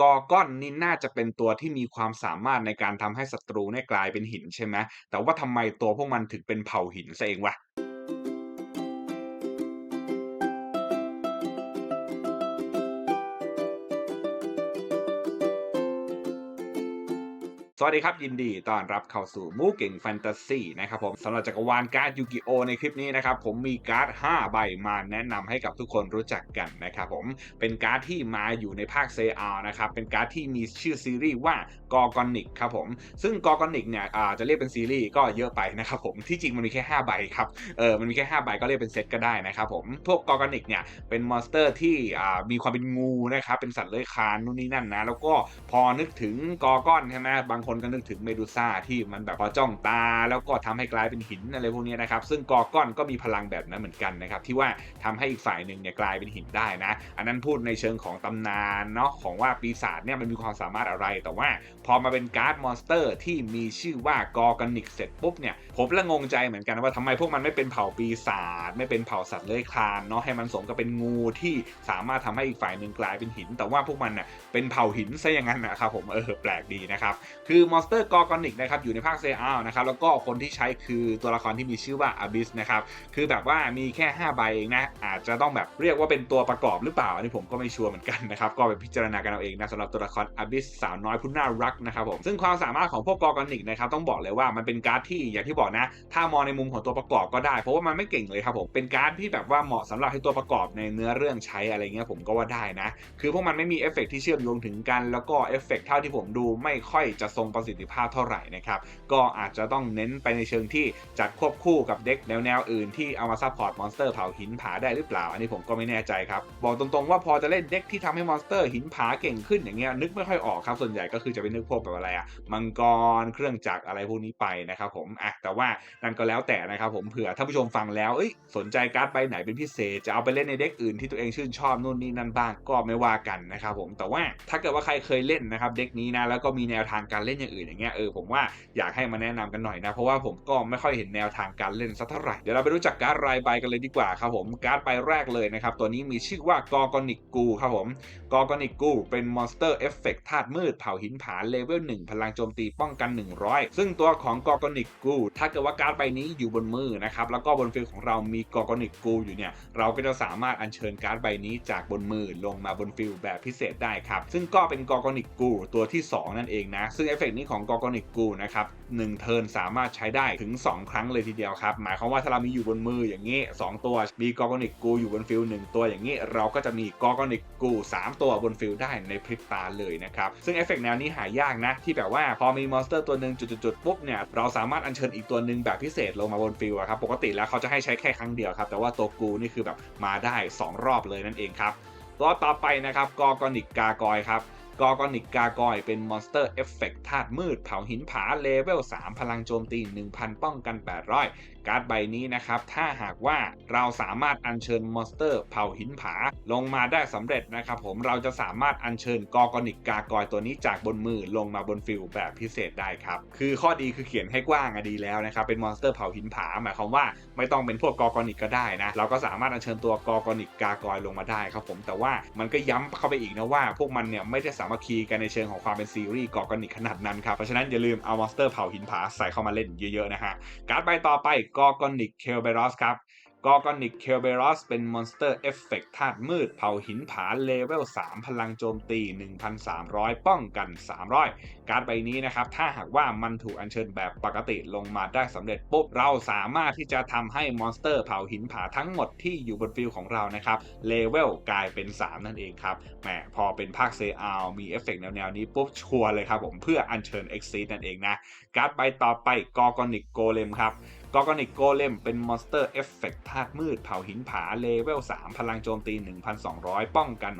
กอก้อนนี่น่าจะเป็นตัวที่มีความสามารถในการทำให้ศัตรูเนี่ยกลายเป็นหินใช่ไหมแต่ว่าทำไมตัวพวกมันถึงเป็นเผ่าหินซะเองวะ สวัสดีครับ ยินดีต้อนรับเข้าสู่มูเก่งแฟนตาซีนะครับผมสำหรับจักรวาลการ์ดยูกิโอในคลิปนี้นะครับ ผมมีการ์ด 5 ใบมาแนะนำให้กับทุกคนรู้จักกันนะครับผมเป็นการ์ดที่มาอยู่ในภาคเซอานะครับ เป็นการ์ดที่มีชื่อซีรีส์ว่ากอร์กอนิกครับผมซึ่งกอร์กอนิกเนี่ยอาจะเรียกเป็นซีรีส์ก็เยอะไปนะครับผมที่จริงมันมีแค่ 5 ใบครับเออมันมีแค่ 5 ใบก็เรียกเป็นเซตก็ได้นะครับผมพวกกอร์กอนิกเนี่ยเป็นมอนสเตอร์ที่มีความเป็นงูนะครับเป็นสัตว์เลื้อยคลานนู่นนี่นั่นนะแล้วก็พอนึกถึงกอกอนใช่ไหมบางคนก็นึกถึงเมดูซ่าที่มันแบบพอจ้องตา แล้วก็ทำให้กลายเป็นหินอะไรพวกนี้นะครับ ซึ่งกอร์กอนก็มีพลังแบบนั้นเหมือนกันนะครับ ที่ว่าทำให้อีกฝ่ายหนึ่งเนี่ยกลายเป็นหินได้นะ อันนั้นพูดในเชิงของตำนานเนาะของว่าปีศาจเนี่ยมันมีความสามารถอะไร แต่ว่าพอมาเป็นการ์ดมอนสเตอร์ที่มีชื่อว่ากอร์กอนิกเสร็จปุ๊บเนี่ยผมละงงใจเหมือนกันว่าทำไมพวกมันไม่เป็นเผ่าปีศาจไม่เป็นเผ่าสัตว์เลื้อยคลานเนาะให้มันสมกับเป็นงูที่สามารถทำให้อีกฝ่ายหนึ่งกลายเป็นหิน แต่ว่าพวกมันเน่ยเป็นเผ่าหินซะอย่างนั้นนะครับผมเออแปลกดีนะครับ คือือมอนสเตอร์กอร์กอนิกนะครับอยู่ในภาคเซอานะครับแล้วก็คนที่ใช้คือตัวละครที่มีชื่อว่าอาบิสนะครับคือแบบว่ามีแค่ 5 ใบเองนะอาจจะต้องแบบเรียกว่าเป็นตัวประกอบหรือเปล่า อันนี้ผมก็ไม่ชัวร์เหมือนกันนะครับก็ไปพิจารณากันเอาเองนะสำหรับตัวละครอาบิสสาวน้อยผู้น่ารักนะครับผมซึ่งความสามารถของพวกกอร์กอนิกนะครับต้องบอกเลยว่ามันเป็นการ์ดที่อย่างที่บอกนะ ถ้ามองในมุมของตัวประกอบก็ได้ เพราะว่ามันไม่เก่งเลยครับผมเป็นการ์ดที่แบบว่าเหมาะสำหรับให้ตัวประกอบในเนื้อเรื่องใช้อะไรเงี้ยผมก็ว่าได้นะคือพวกมันไม่มีเอฟเฟกต์ที่เชื่อมโยงถึงกันแล้วก็เอฟเฟกต์เท่าที่ผมดูไม่ค่อยจะทรงประสิทธิภาพเท่าไหร่นะครับ ก็อาจจะต้องเน้นไปในเชิงที่จัดควบคู่กับเด็กแนวแนวอื่นที่เอามาซัพพอร์ตมอนสเตอร์เผาหินผาได้หรือเปล่า อันนี้ผมก็ไม่แน่ใจครับ บอกตรงๆว่าพอจะเล่นเด็กที่ทำให้มอนสเตอร์หินผาเก่งขึ้นอย่างเงี้ยนึกไม่ค่อยออกครับ ส่วนใหญ่ก็คือจะไปนึกพวกแบบอะไรอะมังกรเครื่องจักรอะไรพวกนี้ไปนะครับผมอะแต่ว่านั่นก็แล้วแต่นะครับผมเผื่อท่านผู้ชมฟังแล้วเอ้ยสนใจการ์ดใบไหนเป็นพิเศษ จะเอาไปเล่นในเด็กอื่นที่ตัวเองชื่นชอบนู่นนี่นั่นบ้างก็ไม่ว่ากันนะครับผมแต่ว่าถ้าเกิดว่าใครเคยเล่นนะครับเด็กนี้นะแล้วก็มีแนวทางการเล่นอย่างอื่นอย่างเงี้ยเออผมว่าอยากให้มาแนะนำกันหน่อยนะเพราะว่าผมก็ไม่ค่อยเห็นแนวทางการเล่นสักเท่าไหร่เดี๋ยวเราไปรู้จักการ์ดรายใบกันเลยดีกว่าครับผมการ์ดใบแรกเลยนะครับตัวนี้มีชื่อว่ากอร์กอนิกกูครับผมกอร์กอนิกกูเป็นมอนสเตอร์เอฟเฟกต์ธาตุมืดเผาหินผาเลเวล1พลังโจมตีป้องกัน 100 ซึ่งตัวของกอร์กอนิกกูถ้าเกิดว่าการ์ดใบนี้อยู่บนมือนะครับแล้วก็บนฟิลของเรามีกอร์กอนิกกูอยู่เนี่ยเราก็จะสามารถอัญเชิญการ์ดใบนี้จากบนมือลงมาบนฟิลแบบพิเศษได้ครับซึ่งก็เป็นกอกอนิกกูตัวที่ 2 นั่นเองนะซึ่งเอฟเฟกต์นี้ของกอร์กอนิกกูนะครับหนึ่งเทิร์นสามารถใช้ได้ถึง 2 ครั้งเลยทีเดียวครับ หมายความว่าถ้าเรามีอยู่บนมืออย่างนี้ 2 ตัว มีกอร์กอนิกกูอยู่บนฟิลหนึ่งตัวอย่างนี้ เราก็จะมีกอร์กอนิกกู 3 ตัวบนฟิลได้ในพริบตาเลยนะครับ ซึ่งเอฟเฟกต์แนวนี้หายากนะ ที่แบบว่าพอมีมอนสเตอร์ตัวหนึ่งจุดๆปุ๊บเนี่ยเราสามารถอัญเชิญอีกตัวหนึ่งแบบพิเศษลงมาบนฟิลครับปกติแล้วเขาจะให้ใช้แค่ครั้งเดียวครับแต่ว่าตัวกูนี่คือแบบมาได้ 2 รอบเลยนั่นเองครับตัวต่อไปนะครับกอกอนิกกากอยครับ กอร์กอนิกกากอยเป็นมอนสเตอร์เอฟเฟกต์ธาตุมืด เผาหินผาเลเวล 3 พลังโจมตี 1,000 ป้องกัน 800การ์ดใบนี้นะครับ ถ้าหากว่าเราสามารถอัญเชิญมอนสเตอร์เผาหินผาลงมาได้สำเร็จนะครับผมเราจะสามารถอัญเชิญกอร์กอนิกกากอยตัวนี้จากบนมือลงมาบนฟิลแบบพิเศษได้ครับ คือข้อดีคือเขียนให้กว้างอะดีแล้วนะครับ เป็นมอนสเตอร์เผาหินผาหมายความว่าไม่ต้องเป็นพวกกอร์กอนิกก็ได้นะเราก็สามารถอัญเชิญตัวกอร์กอนิกกากอยลงมาได้ครับผมแต่ว่ามันก็ย้ำเข้าไปอีกนะว่า พวกมันเนี่ยไม่ได้สามัคคีกันในเชิงของความเป็นซีรีส์กอร์กอนิกขนาดนั้นครับเพราะฉะนั้นอย่าลืมเอามอนสเตอร์เผาหินผาใส่เข้ามาเล่นเยอะๆนะฮะการ์ดใบต่อไปกอร์กอนิกเคลเบรอสครับกอร์กอนิกเคลเบรอสเป็นมอนสเตอร์เอฟเฟกต์ธาตุมืดเผาหินผาเลเวล 3 พลังโจมตี 1,300 ป้องกัน 300 การ์ดใบนี้นะครับ ถ้าหากว่ามันถูกอัญเชิญแบบปกติลงมาได้สำเร็จปุ๊บ เราสามารถที่จะทำให้มอนสเตอร์เผาหินผาทั้งหมดที่อยู่บนฟิลของเรานะครับเลเวลกลายเป็น 3 นั่นเองครับแหมพอเป็นภาคเซอามีเอฟเฟกต์แนวๆนี้ปุ๊บชัวร์เลยครับผมเพื่ออัญเชิญเอ็กซีนั่นเองนะการ์ดใบต่อไปกอร์กอนิกโกเลมครับ กอร์กอนิกโกเลมเป็นมอนสเตอร์เอฟเฟกต์ธาตุมืดเผาหินผาเลเวล 3 พลังโจมตี 1,200 ป้องกัน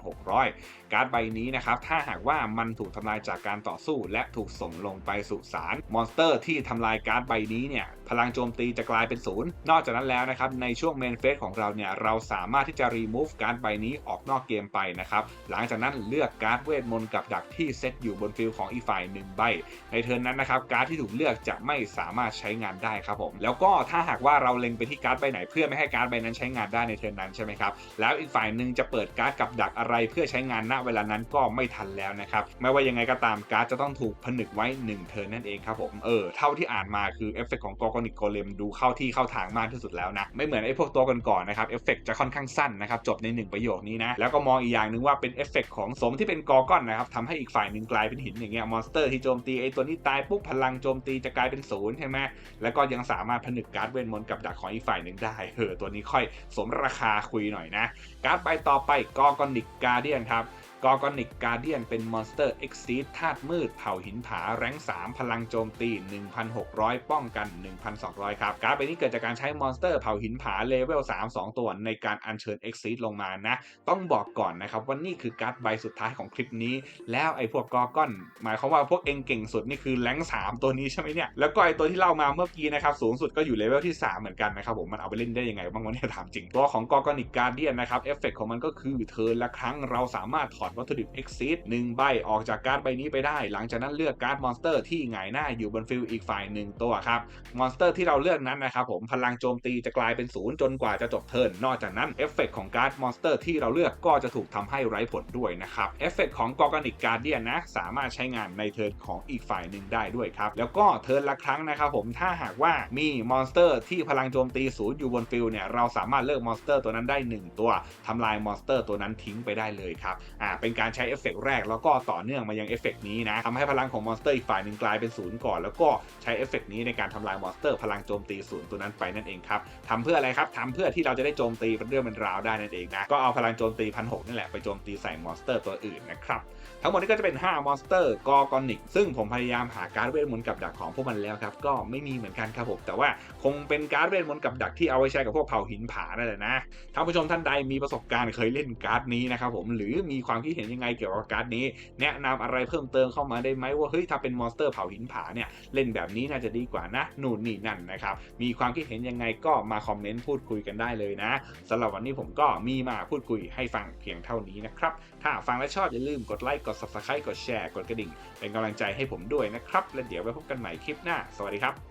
600 การ์ดใบนี้นะครับ ถ้าหากว่ามันถูกทำลายจากการต่อสู้ และถูกส่งลงไปสู่สารมอนสเตอร์ที่ทำลายการ์ดใบนี้เนี่ย พลังโจมตีจะกลายเป็นศูนย์นอกจากนั้นแล้วนะครับ ในช่วงเมนเฟสของเราเนี่ย เราสามารถที่จะรีมูฟการ์ดใบนี้ออกนอกเกมไปนะครับ หลังจากนั้นเลือกการ์ดเวทมนต์กับดักที่เซตอยู่บนฟิลของอีกฝ่ายหนึ่งใบ ในเทิร์นนั้นนะครับการ์ดที่ถูกเลือกจะไม่สามารถใช้งานได้ครับผมแล้วก็ถ้าหากว่าเราเล็งไปที่การ์ดใบไหน เพื่อไม่ให้การ์ดใบนั้นใช้งานได้ในเทิร์นนั้นใช่ไหมครับแล้วอีกฝ่ายหนึ่งจะเปิดการ์ดกับดักอะไรเพื่อใช้งานณเวลานั้นก็ไม่ทันแล้วนะครับไม่ว่ายังไงก็ตามการ์ดจะต้องถูกผนึกไว้1เทิร์นนั่นเองครับผมเออเท่าที่อ่านมาคือเอฟเฟกของกอร์กอนิกโกเลมดูเข้าที่เข้าทางมากที่สุดแล้วนะไม่เหมือนไอ้พวกตัวก่อนๆนะครับเอฟเฟกจะค่อนข้างสั้นนะครับจบในหนึ่งประโยคนี้นะแล้วก็มองอีกอย่างหนึ่งว่าเป็นเอฟเฟกของสมที่เป็นกอร์กอนนะครับทำให้อีกฝ่ายหนึ่งกลายเป็นหินอย่างเงี้ยมอนสเตอร์ที่โจมตีไอ้ตัวนี้ตายปุ๊บพลังโจมตีจะกลายเป็นศูนย์ใช่ไหมแล้วก็ยังสามารถผนึกการ์ดเวนมนกับดักของอีกฝ่ายหนึ่งได้เออตัวนี้ค่อยสมราคาคุยหน่อยนะ การ์ดใบต่อไปกอกอนิกกาเดียนครับ กอกอนิกการเดียนเป็นมอนสเตอร์เอ็กซีดธาตุมืดเผ่าหินผาแรง3 พลังโจมตี 1,600 ป้องกัน 1,200 ครับ การ์ดใบนี้เกิดจากการใช้มอนสเตอร์เผ่าหินผาเลเวล3 2 ตัวในการอัญเชิญเอ็กซีดลงมานะ ต้องบอกก่อนนะครับว่านี่คือการ์ดใบสุดท้ายของคลิปนี้ แล้วไอ้พวกกอกอน หมายความว่าพวกเองเก่งสุดนี่คือแรง3ตัวนี้ใช่ไหมเนี่ย แล้วก็ไอ้ตัวที่เล่ามาเมื่อกี้นะครับสูงสุดก็อยู่เลเวลที่ 3 เหมือนกันนะครับผมมันเอาไปเล่นได้ยังไงบ้างวะเนี่ยถามจริงตัวของกอกอนิกการเดียนนะครับเอฟเฟกของมันก็คือเทิร์นละครั้งเราสามารถถอดวัตถุดิบเอ็กซีดหนึ่งใบออกจากการ์ดใบนี้ไปได้ หลังจากนั้นเลือกการ์ดมอนสเตอร์ที่หงายหน้าอยู่บนฟิลอีกฝ่ายหนึ่งตัวครับมอนสเตอร์ที่เราเลือกนั้นนะครับผมพลังโจมตีจะกลายเป็นศูนย์จนกว่าจะจบเทิร์นนอกจากนั้นเอฟเฟกของการ์ดมอนสเตอร์ที่เราเลือกก็จะถูกทำให้ไร้ผลด้วยนะครับเอฟเฟกของกอกนิกการเดียนนะสามารถใช้งานในเทิร์นของอีกฝ่ายหนึ่งได้ด้วยครับแล้วก็เทิร์นละครั้งนะครับผมถ้าหากว่ามีมอนสเตอร์ที่พลังโจมตีศูนย์อยู่บนฟิลเนี่ยเราสามารถเลือกมอนสเตอร์ตัวนั้นได้หนึ่งตัวทำลายมอนสเตอร์ตัวนั้นทิ้งไปได้เลยครับอ่าเป็นการใช้เอฟเฟกแรกแล้วก็ต่อเนื่องมายังเอฟเฟกนี้นะทำให้พลังของมอนสเตอร์อีกฝ่ายหนึ่งกลายเป็นศูนย์ก่อน แล้วก็ใช้เอฟเฟกนี้ในการทำลายมอนสเตอร์พลังโจมตีศูนย์ตัวนั้นไปนั่นเองครับทำเพื่ออะไรครับทำเพื่อที่เราจะได้โจมตีเป็นเรื่องเป็นราวได้นั่นเองนะก็เอาพลังโจมตีพันหนี่แหละไปโจมตีใส่มอนสเตอร์ตัวอื่นนะครับทั้งหมดนี้ก็จะเป็น 5 มอนสเตอร์กอกอนิก ซึ่งผมพยายามหาการ์ดเวทมนต์กับดักของพวกมันแล้วครับ ก็ไม่มีเหมือนกันครับผม แต่ว่าคงเป็นการ์ดเวทมนต์กับดักที่เอาไว้ใช้กับพวกเผ่าหินผานั่นแหละนะ ท่านผู้ชมท่านใดมีประสบการณ์เคยเล่นการ์ดนี้นะครับผม หรือมีความคิดเห็นยังไงเกี่ยวกับการ์ดนี้ แนะนำอะไรเพิ่มเติมเข้ามาได้ไหมว่าเฮ้ยถ้าเป็นมอนสเตอร์เผาหินผาเนี่ยเล่นแบบนี้น่าจะดีกว่านะนู่นนี่นั่นนะครับมีความคิดเห็นยังไงก็มาคอมเมนต์พูดคุยกันได้เลยนะสำหรับวันนี้ผมก็มีมาพูดคุยให้ฟังเพียงเท่านี้นะครับถ้าฟังและชอบอย่าลืมกดไลค์กด subscribe กดแชร์กดกระดิ่ง เป็นกำลังใจให้ผมด้วยนะครับ และเดี๋ยวไปพบกันใหม่คลิปหน้า สวัสดีครับ